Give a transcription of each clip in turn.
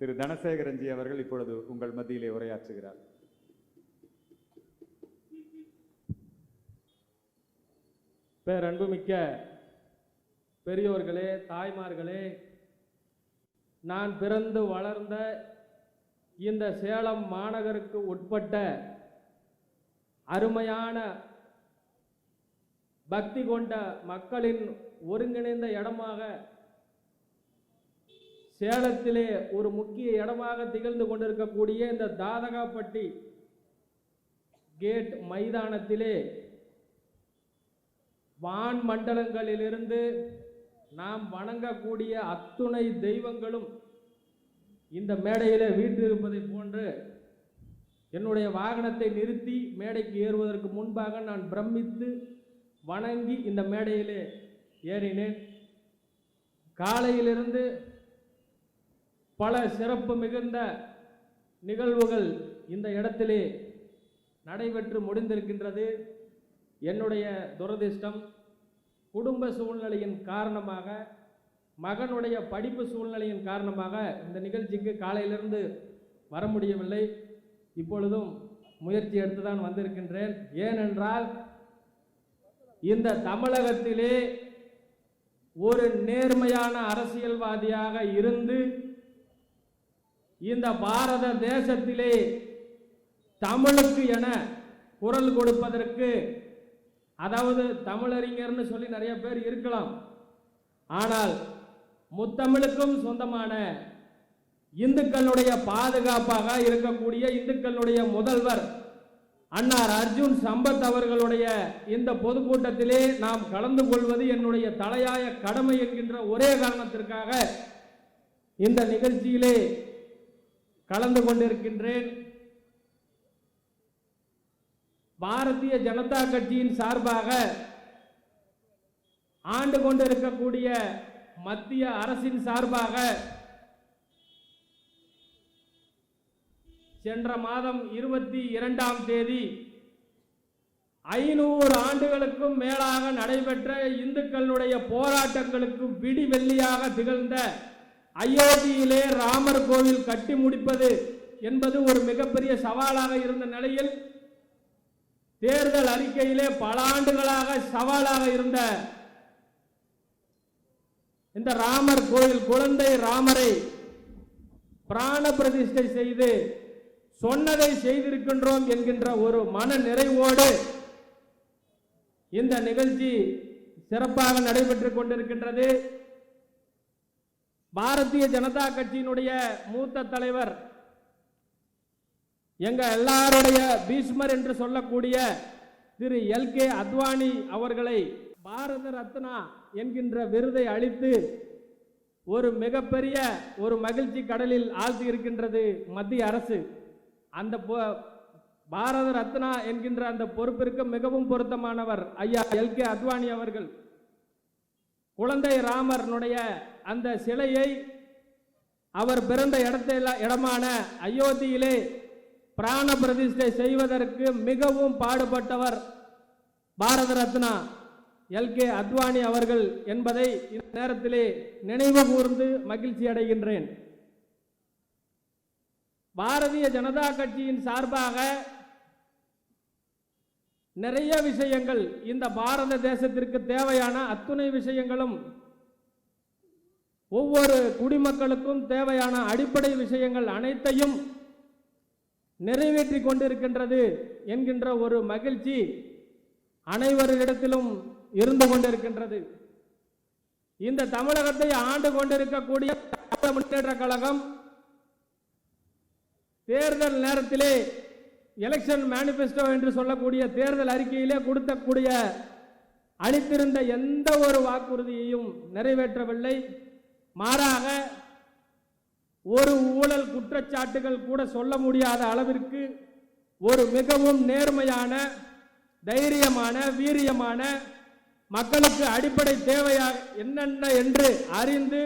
திரு தனசேகரன்ஜி அவர்கள் இப்பொழுது உங்கள் மத்தியிலே உரையாற்றுகிறார். பேரன்புமிக்க பெரியோர்களே தாய்மார்களே நான் பிறந்து வளர்ந்த இந்த சேலம் மாநகருக்கு உட்பட்ட அருமையான பக்தி கொண்ட மக்களின் ஒருங்கிணைந்த இடமாக சேலத்திலே ஒரு முக்கிய இடமாக திகழ்ந்து கொண்டிருக்கக்கூடிய இந்த தாதகாப்பட்டி கேட் மைதானத்திலே வான் மண்டலங்களிலிருந்து நாம் வணங்கக்கூடிய அத்துணை தெய்வங்களும் இந்த மேடையில் வீற்றிருப்பதை போன்று என்னுடைய வாகனத்தை நிறுத்தி மேடைக்கு ஏறுவதற்கு முன்பாக நான் பிரமித்து வணங்கி இந்த மேடையிலே ஏறினேன். காலையிலிருந்து பல சிறப்பு மிகுந்த நிகழ்வுகள் இந்த இடத்திலே நடைபெற்று முடிந்திருக்கின்றது. என்னுடைய துரதிர்ஷ்டம் குடும்ப சூழ்நிலையின் காரணமாக மகனுடைய படிப்பு சூழ்நிலையின் காரணமாக இந்த நிகழ்ச்சிக்கு காலையிலிருந்து வர முடியவில்லை. இப்பொழுதும் முயற்சி எடுத்து தான் வந்திருக்கின்றேன். ஏனென்றால் இந்த தமிழகத்திலே ஒரு நேர்மையான அரசியல்வாதியாக இருந்து இந்த பாரத தேசத்திலே தமிழுக்கு என குரல் கொடுப்பதற்கு அதாவது தமிழறிஞர்னு சொல்லி நிறைய பேர் இருக்கலாம். ஆனால் முத்தமிழுக்கும் சொந்தமான இந்துக்களுடைய பாதுகாப்பாக இருக்கக்கூடிய இந்துக்களுடைய முதல்வர் அன்னார் அர்ஜுன் சம்பத் அவர்களுடைய இந்த பொதுக்கூட்டத்திலே நாம் கலந்து கொள்வது என்னுடைய தலையாய கடமை என்கின்ற ஒரே காரணத்திற்காக இந்த நிகழ்ச்சியிலே கலந்து கொண்டிருக்கின்றேன். பாரதிய ஜனதா கட்சியின் சார்பாக ஆண்டு கொண்டிருக்கக்கூடிய மத்திய அரசின் சார்பாக சென்ற மாதம் இருபத்தி இரண்டாம் தேதி ஐநூறு ஆண்டுகளுக்கும் மேலாக நடைபெற்ற இந்துக்களுடைய போராட்டங்களுக்கு விடிவெள்ளியாக திகழ்ந்த அயோத்தியிலே ராமர் கோவில் கட்டி முடிப்பது என்பது ஒரு மிகப்பெரிய சவாலாக இருந்த நிலையில் தேர்தல் அறிக்கையிலே பல ஆண்டுகளாக சவாலாக இருந்த இந்த ராமர் கோயில் குழந்தை ராமரை பிராண பிரதிஷ்டை செய்து சொன்னதை செய்திருக்கின்றோம் என்கின்ற ஒரு மன நிறைவோடு இந்த நிகழ்ச்சி சிறப்பாக நடைபெற்றுக் கொண்டிருக்கின்றது. பாரதிய ஜனதா கட்சியினுடைய மூத்த தலைவர் எங்க எல்லாருடைய பீஷ்மர் என்று சொல்லக்கூடிய திரு எல் கே அத்வானி அவர்களை பாரத ரத்னா என்கின்ற விருதை அளித்து ஒரு மிகப்பெரிய ஒரு மகிழ்ச்சி கடலில் ஆழ்த்தி இருக்கின்றது மத்திய அரசு. அந்த பொ- பாரத ரத்னா என்கின்ற அந்த பொறுப்பிற்கு மிகவும் பொருத்தமானவர் ஐயா எல் கே அத்வானி அவர்கள். குழந்தை ராமர்னுடைய அந்த சிலையை அவர் பிறந்த இடத்தில் இடமான அயோத்தியிலே பிராண பிரதிஷ்டை செய்வதற்கு மிகவும் பாடுபட்டவர் பாரத ரத்னா எல். கே. அத்வானி அவர்கள் என்பதை இந்த நேரத்திலே நினைவு கூர்ந்து மகிழ்ச்சி அடைகின்றேன். பாரதிய ஜனதா கட்சியின் சார்பாக நிறைய விஷயங்கள் இந்த பாரத தேசத்திற்கு தேவையான அத்துணை விஷயங்களும் ஒவ்வொரு குடிமக்களுக்கும் தேவையான அடிப்படை விஷயங்கள் அனைத்தையும் நிறைவேற்றி கொண்டிருக்கின்றது என்கின்ற ஒரு மகிழ்ச்சி அனைவரிடத்திலும் இருந்து கொண்டிருக்கின்றது. இந்த தமிழகத்தை ஆண்டு கொண்டிருக்கக்கூடிய முன்னேற்ற கழகம் தேர்தல் நேரத்திலே எலெக்ஷன் மேனிஃபெஸ்டோ என்று சொல்லக்கூடிய தேர்தல் அறிக்கையிலே கொடுத்தக்கூடிய அளித்திருந்த எந்த ஒரு வாக்குறுதியையும் நிறைவேற்றவில்லை. மாறாக ஒரு ஊழல் குற்றச்சாட்டுகள் கூட சொல்ல முடியாத அளவிற்கு ஒரு மிகவும் நேர்மையான தைரியமான வீரியமான மக்களுக்கு அடிப்படை தேவையாக என்னென்ன என்று அறிந்து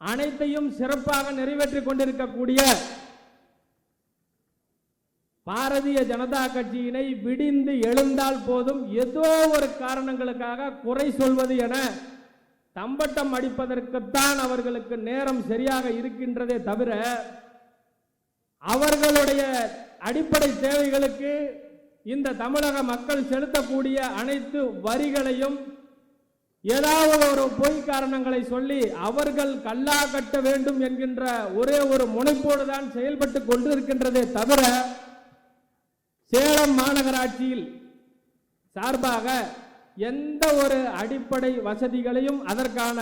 அனைத்தையும் சிறப்பாக நிறைவேற்றிக் கொண்டிருக்கக்கூடிய பாரதிய ஜனதா கட்சியினை விடிந்து எழுந்தால் போதும் ஏதோ ஒரு காரணங்களுக்காக குறை சொல்வது என தம்பட்டம் அடிப்பதற்குத்தான் அவர்களுக்கு நேரம் சரியாக இருக்கின்றதே தவிர அவர்களுடைய அடிப்படை தேவைகளுக்கு இந்த தமிழக மக்கள் செலுத்தக்கூடிய அனைத்து வரிகளையும் ஏதாவது ஒரு பொய் காரணங்களை சொல்லி அவர்கள் கல்லா கட்ட வேண்டும் என்கின்ற ஒரே ஒரு முனைப்போடு தான் செயல்பட்டு கொண்டிருக்கின்றதே தவிர சேலம் மாநகராட்சியில் சார்பாக எந்த ஒரு அடிப்படை வசதிகளையும் அதற்கான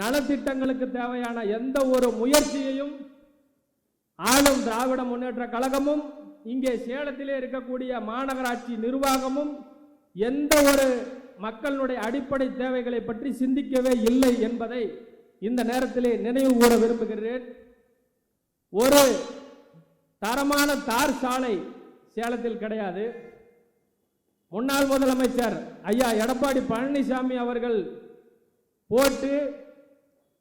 நலத்திட்டங்களுக்கு தேவையான எந்த ஒரு முயற்சியையும் ஆளும் திராவிட முன்னேற்ற கழகமும் இங்கே சேலத்திலே இருக்கக்கூடிய மாநகராட்சி நிர்வாகமும் எந்த ஒரு மக்களுடைய அடிப்படை தேவைகளை பற்றி சிந்திக்கவே இல்லை என்பதை இந்த நேரத்திலே நினைவு கூற விரும்புகிறேன். ஒரு தரமான தார் சாலை சேலத்தில் கிடையாது. முன்னாள் முதலமைச்சர் ஐயா எடப்பாடி பழனிசாமி அவர்கள் போட்டு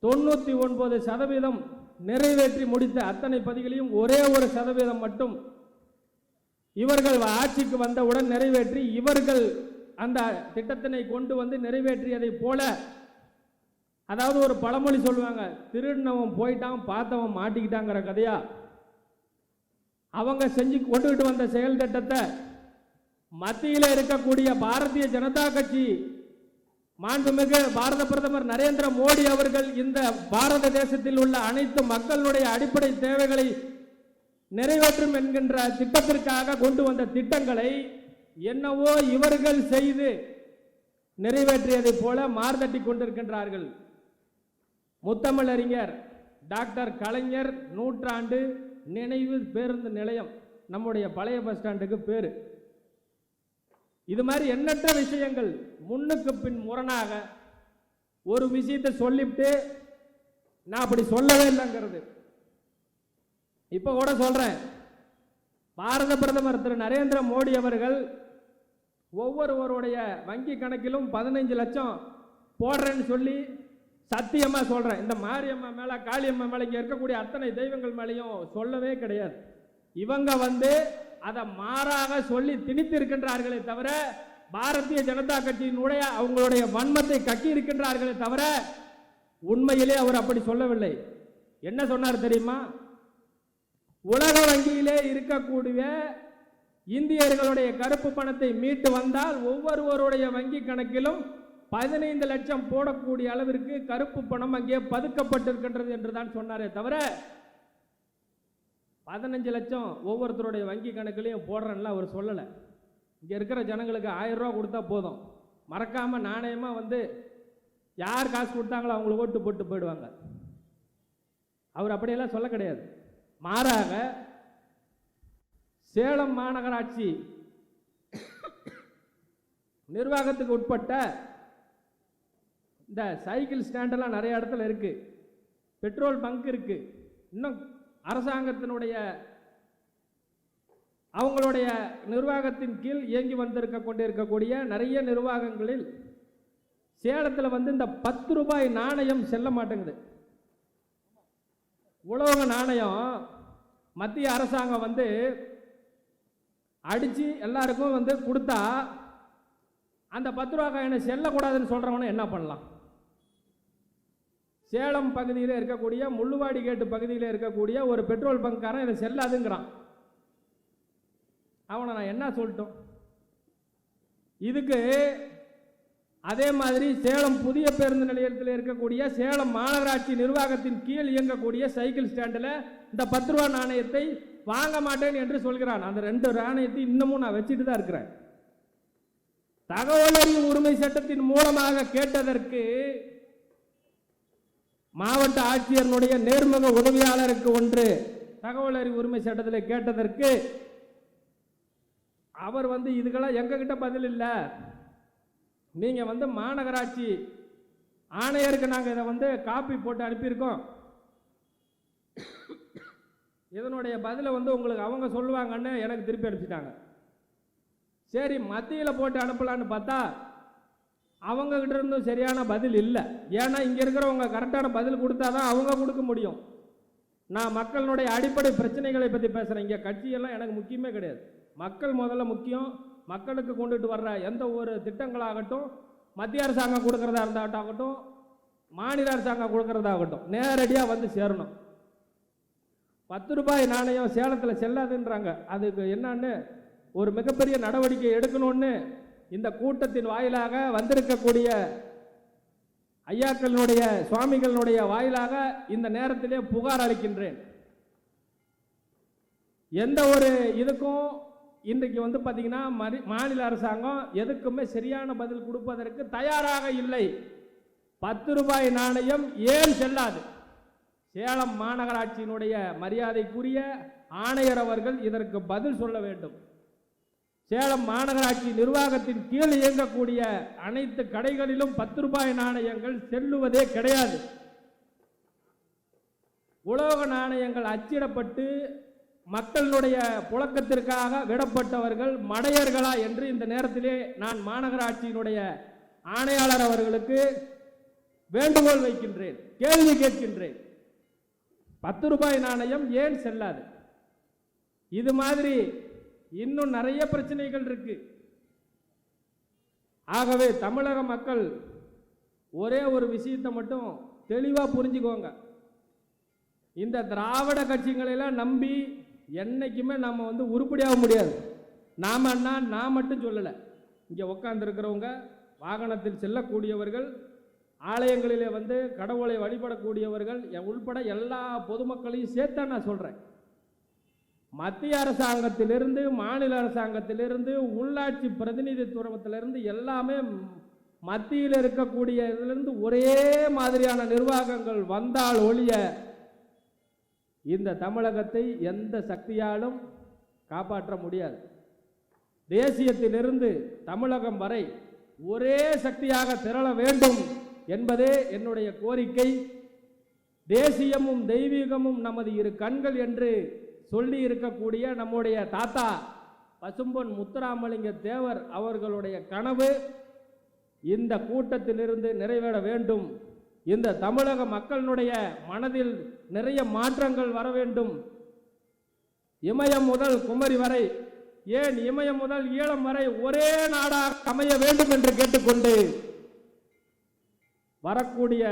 தொண்ணூற்றி ஒன்பது சதவீதம் நிறைவேற்றி முடித்த அத்தனை பதிகளையும் ஒரே ஒரு சதவீதம் மட்டும் இவர்கள் ஆட்சிக்கு வந்தவுடன் நிறைவேற்றி இவர்கள் அந்த திட்டத்தினை கொண்டு வந்து நிறைவேற்றியதைப் போல அதாவது ஒரு பழமொழி சொல்லுவாங்க திருடினவன் போயிட்டான் பார்த்தவன் மாட்டிக்கிட்டாங்கிற கதையா? அவங்க செஞ்சு கொண்டுகிட்டு வந்த செயல் திட்டத்தை மத்தியில் இருக்கக்கூடிய பாரதிய ஜனதா கட்சி மாண்புமிகு பாரத பிரதமர் நரேந்திர மோடி அவர்கள் இந்த பாரத தேசத்தில் உள்ள அனைத்து மக்களுடைய அடிப்படை தேவைகளை நிறைவேற்றும் என்கின்ற திட்டத்திற்காக கொண்டு வந்த திட்டங்களை என்னவோ இவர்கள் செய்து நிறைவேற்றியதைப் போல மார்தட்டி கொண்டிருக்கின்றார்கள். முத்தமிழறிஞர் டாக்டர் கலைஞர் நூற்றாண்டு நினைவு பேருந்து நிலையம் நம்முடைய பழைய பஸ் ஸ்டாண்டுக்கு பேர். இது மாதிரி எண்ணற்ற விஷயங்கள் முன்னுக்கு பின் முரணாக ஒரு விஷயத்தை சொல்லிவிட்டு நான் அப்படி சொல்லவே இல்லைங்கிறது. இப்போ கூட சொல்கிறேன் பாரத பிரதமர் திரு நரேந்திர மோடி அவர்கள் ஒவ்வொருவருடைய வங்கி கணக்கிலும் பதினைஞ்சு லட்சம் போடுறேன்னு சொல்லி சத்தியமாக சொல்கிறேன் இந்த மாரியம்மா மேலே காளியம்மா மேலே இருக்கக்கூடிய அத்தனை தெய்வங்கள் மேலேயும் சொல்லவே கிடையாது. இவங்க வந்து அதை மாறாக சொல்லி திணித்து இருக்கின்றார்களே தவிர பாரதிய ஜனதா கட்சியினுடைய அவங்களுடைய வன்மத்தை கட்டி இருக்கின்றார்களே தவிர உண்மையிலே அவர் அப்படி சொல்லவில்லை. என்ன சொன்னார் தெரியுமா? உலக வங்கியிலே இருக்கக்கூடிய இந்தியர்களுடைய கருப்பு பணத்தை மீட்டு வந்தால் ஒவ்வொருவருடைய வங்கி கணக்கிலும் பதினைந்து லட்சம் போடக்கூடிய அளவிற்கு கருப்பு பணம் அங்கே பதுக்கப்பட்டிருக்கின்றது என்று தான் சொன்னாரே தவிர பதினஞ்சு லட்சம் ஒவ்வொருத்தருடைய வங்கி கணக்குலையும் போடுறேன்ல அவர் சொல்லலை. இங்கே இருக்கிற ஜனங்களுக்கு ஆயிரம் ரூபா கொடுத்தா போதும். மறக்காமல் நாணயமாக வந்து யார் காசு கொடுத்தாங்களோ அவங்களுக்கு ஓட்டு போட்டு போயிடுவாங்க. அவர் அப்படியெல்லாம் சொல்ல கிடையாது. மாறாக சேலம் மாநகராட்சி நிர்வாகத்துக்கு உட்பட்ட இந்த சைக்கிள் ஸ்டாண்டெல்லாம் நிறைய இடத்துல இருக்குது பெட்ரோல் பங்க் இருக்குது இன்னும் அரசாங்கத்தினுடைய அவங்களுடைய நிர்வாகத்தின் கீழ் இயங்கி வந்திருக்க கொண்டிருக்கக்கூடிய நிறைய நிர்வாகங்களில் சேலத்தில் வந்து இந்த பத்து ரூபாய் நாணயம் செல்ல மாட்டேங்குது. உலோக நாணயம் மத்திய அரசாங்கம் வந்து அடித்து எல்லாருக்கும் வந்து கொடுத்தா அந்த பத்து ரூபா காயினை செல்லக்கூடாதுன்னு சொல்கிறவன என்ன பண்ணலாம்? சேலம் பகுதியில் இருக்கக்கூடிய முள்ளுவாடி கேட்டு பகுதியில் இருக்கக்கூடிய ஒரு பெட்ரோல் பங்க்காரன் இதை செல்லாதுங்கிறான். அவனை நான் என்ன சொல்லட்டும்? இதுக்கு அதே மாதிரி சேலம் புதிய பேருந்து நிலையத்தில் இருக்கக்கூடிய சேலம் மாநகராட்சி நிர்வாகத்தின் கீழ் இயங்கக்கூடிய சைக்கிள் ஸ்டாண்டில் இந்த பத்து ரூபா நாணயத்தை வாங்க மாட்டேன் என்று சொல்கிறான். அந்த ரெண்டு நாணயத்தை இன்னமும் நான் வச்சுட்டு தான் இருக்கிறேன். தகவல் உரிமை சட்டத்தின் மூலமாக கேட்டதற்கு மாவட்ட ஆட்சியர்களுடைய நேர்முக உதவியாளருக்கு ஒன்று தகவல் அறிவு உரிமை சட்டத்தில் கேட்டதற்கு அவர் வந்து இதுக்கெல்லாம் எங்ககிட்ட பதில் இல்லை. நீங்கள் வந்து மாநகராட்சி ஆணையருக்கு நாங்கள் இதை வந்து காப்பி போட்டு அனுப்பியிருக்கோம். இதனுடைய பதிலை வந்து உங்களுக்கு அவங்க சொல்லுவாங்கன்னு எனக்கு திருப்பி அனுப்பிச்சிட்டாங்க. சரி மத்தியில் போட்டு அனுப்பலான்னு பார்த்தா அவங்கக்கிட்ட இருந்தும் சரியான பதில் இல்லை. ஏன்னா இங்கே இருக்கிறவங்க கரெக்டான பதில் கொடுத்தா தான் அவங்க கொடுக்க முடியும். நான் மக்களுடைய அடிப்படை பிரச்சனைகளை பற்றி பேசுகிறேன் இங்கே கட்சியெல்லாம் எனக்கு முக்கியமே கிடையாது. மக்கள் முதல்ல முக்கியம். மக்களுக்கு கொண்டுட்டு வர்ற எந்த ஒரு திட்டங்களாகட்டும் மத்திய அரசாங்கம் கொடுக்குறதா இருந்தாகட்டும் மாநில அரசாங்கம் கொடுக்குறதாகட்டும் நேரடியாக வந்து சேரணும். பத்து ரூபாய் நாணயம் சேலத்தில் செல்லாதுன்றாங்க. அதுக்கு என்னன்னு ஒரு மிகப்பெரிய நடவடிக்கை எடுக்கணும்னு இந்த கூட்டத்தின் வாயிலாக வந்திருக்கக்கூடிய ஐயாக்களினுடைய சுவாமிகளினுடைய வாயிலாக இந்த நேரத்திலே புகார் அளிக்கின்றேன். எந்த ஒரு இதுக்கும் இன்றைக்கு வந்து பார்த்தீங்கன்னா மாநில அரசாங்கம் எதுக்குமே சரியான பதில் கொடுப்பதற்கு தயாராக இல்லை. பத்து ரூபாய் நாணயம் ஏன் செல்லாது? சேலம் மாநகராட்சியினுடைய மரியாதைக்குரிய ஆணையர் அவர்கள் இதற்கு பதில் சொல்ல வேண்டும். சேலம் மாநகராட்சி நிர்வாகத்தின் கீழ் இயங்கக்கூடிய அனைத்து கடைகளிலும் பத்து ரூபாய் நாணயங்கள் செல்லுவதே கிடையாது. உலோக நாணயங்கள் அச்சிடப்பட்டு மக்களுடைய புழக்கத்திற்காக விடப்பட்டவர்கள் மடையர்களா என்று இந்த நேரத்திலே நான் மாநகராட்சியினுடைய ஆணையாளர் அவர்களுக்கு வேண்டுகோள் வைக்கின்றேன் கேள்வி கேட்கின்றேன். பத்து ரூபாய் நாணயம் ஏன் செல்லாது? இது மாதிரி இன்னும் நிறைய பிரச்சனைகள் இருக்கு. ஆகவே தமிழக மக்கள் ஒரே ஒரு விஷயத்தை மட்டும் தெளிவாக புரிஞ்சுக்கோங்க. இந்த திராவிட கட்சிகளெல்லாம் நம்பி என்றைக்குமே நம்ம வந்து உருப்படியாக முடியாது. நாமன்னா நான் மட்டும் சொல்லலை. இங்கே உட்காந்துருக்கிறவங்க வாகனத்தில் செல்லக்கூடியவர்கள் ஆலயங்களிலே வந்து கடவுளை வழிபடக்கூடியவர்கள் உள்பட எல்லா பொதுமக்களையும் சேர்த்தா நான் சொல்கிறேன் மத்திய அரசாங்கத்திலிருந்து மாநில அரசாங்கத்திலிருந்து உள்ளாட்சி பிரதிநிதித்துவத்திலிருந்து எல்லாமே மத்தியில் இருக்கக்கூடிய இதிலிருந்து ஒரே மாதிரியான நிர்வாகங்கள் வந்தால் ஒழிய இந்த தமிழகத்தை எந்த சக்தியாலும் காப்பாற்ற முடியாது. தேசியத்திலிருந்து தமிழகம் வரை ஒரே சக்தியாக திரள வேண்டும் என்பதே என்னுடைய கோரிக்கை. தேசியமும் தெய்வீகமும் நமது இரு கண்கள் என்று சொல்லி இருக்கக்கூடிய நம்முடைய தாத்தா பசும்பொன் முத்துராமலிங்க தேவர் அவர்களுடைய கனவு இந்த கூட்டத்திலிருந்து நிறைவேற வேண்டும். இந்த தமிழக மக்களினுடைய மனதில் நிறைய மாற்றங்கள் வர வேண்டும். இமயம் முதல் குமரி வரை ஏன் இமயம் முதல் ஈழம் வரை ஒரே நாடாக அமைய வேண்டும் என்று கேட்டுக்கொண்டு வரக்கூடிய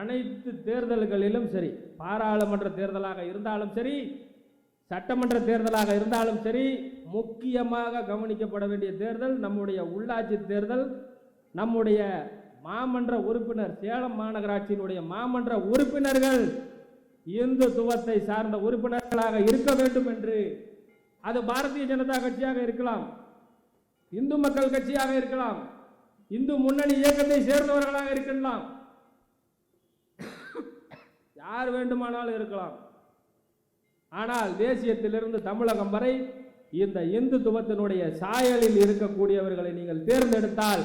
அனைத்து தேர்தல்களிலும் சரி பாராளுமன்ற தேர்தலாக இருந்தாலும் சரி சட்டமன்ற தேர்தலாக இருந்தாலும் சரி முக்கியமாக கவனிக்கப்பட வேண்டிய தேர்தல் நம்முடைய உள்ளாட்சி தேர்தல். நம்முடைய மாமன்ற உறுப்பினர் சேலம் மாநகராட்சியினுடைய மாமன்ற உறுப்பினர்கள் இந்துத்துவத்தை சார்ந்த உறுப்பினர்களாக இருக்க வேண்டும் என்று அது பாரதிய ஜனதா கட்சியாக இருக்கலாம் இந்து மக்கள் கட்சியாக இருக்கலாம் இந்து முன்னணி இயக்கத்தை சேர்ந்தவர்களாக இருக்கலாம். யார் வேண்டுமானாலும் இருக்கலாம். ஆனால் தேசியத்திலிருந்து தமிழகம் வரை இந்த இந்துத்துவத்தினுடைய சாயலில் இருக்கக்கூடியவர்களை நீங்கள் தேர்ந்தெடுத்தால்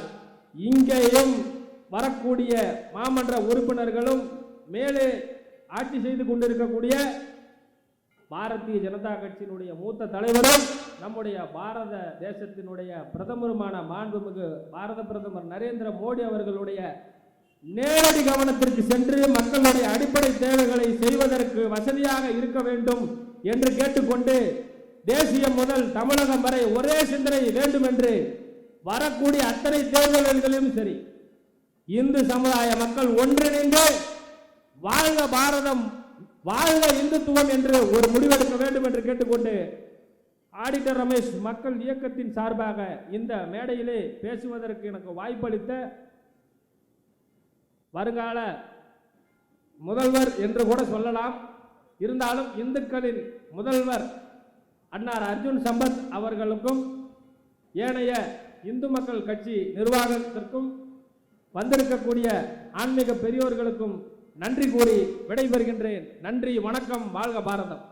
இங்கேயும் வரக்கூடிய மாமன்ற உறுப்பினர்களும் மேலே ஆட்சி செய்து கொண்டிருக்கக்கூடிய பாரதிய ஜனதா கட்சியினுடைய மூத்த தலைவரும் நம்முடைய பாரத தேசத்தினுடைய பிரதமருமான மாண்புமிகு பாரத பிரதமர் நரேந்திர மோடி அவர்களுடைய நேரடி கவனத்திற்கு சென்று மக்களுடைய அடிப்படை தேவைகளை செய்வதற்கு வசதியாக இருக்க வேண்டும் என்று கேட்டுக்கொண்டு தேசியம் முதல் தமிழகம் வரை ஒரே சிந்தனை வேண்டும் என்று வரக்கூடிய அத்தனை தேர்தல்களிலும் சரி இந்து சமுதாய மக்கள் ஒன்றிணைந்து வாழ்க பாரதம் வாழ்க இந்துத்துவம் என்று ஒரு முடிவெடுக்க வேண்டும் என்று கேட்டுக்கொண்டு ஆடிட்டர் ரமேஷ் மக்கள் இயக்கத்தின் சார்பாக இந்த மேடையிலே பேசுவதற்கு எனக்கு வாய்ப்பளித்த வருங்கால முதல்வர் என்று கூட சொல்லலாம். இருந்தாலும் இந்துக்களின் முதல்வர் அன்னார் அர்ஜுன் சம்பத் அவர்களுக்கும் ஏனைய இந்து மக்கள் கட்சி நிர்வாகத்திற்கும் வந்திருக்கக்கூடிய ஆன்மீக பெரியோர்களுக்கும் நன்றி கூறி விடைபெறுகின்றேன். நன்றி வணக்கம் வாழ்க பாரதம்.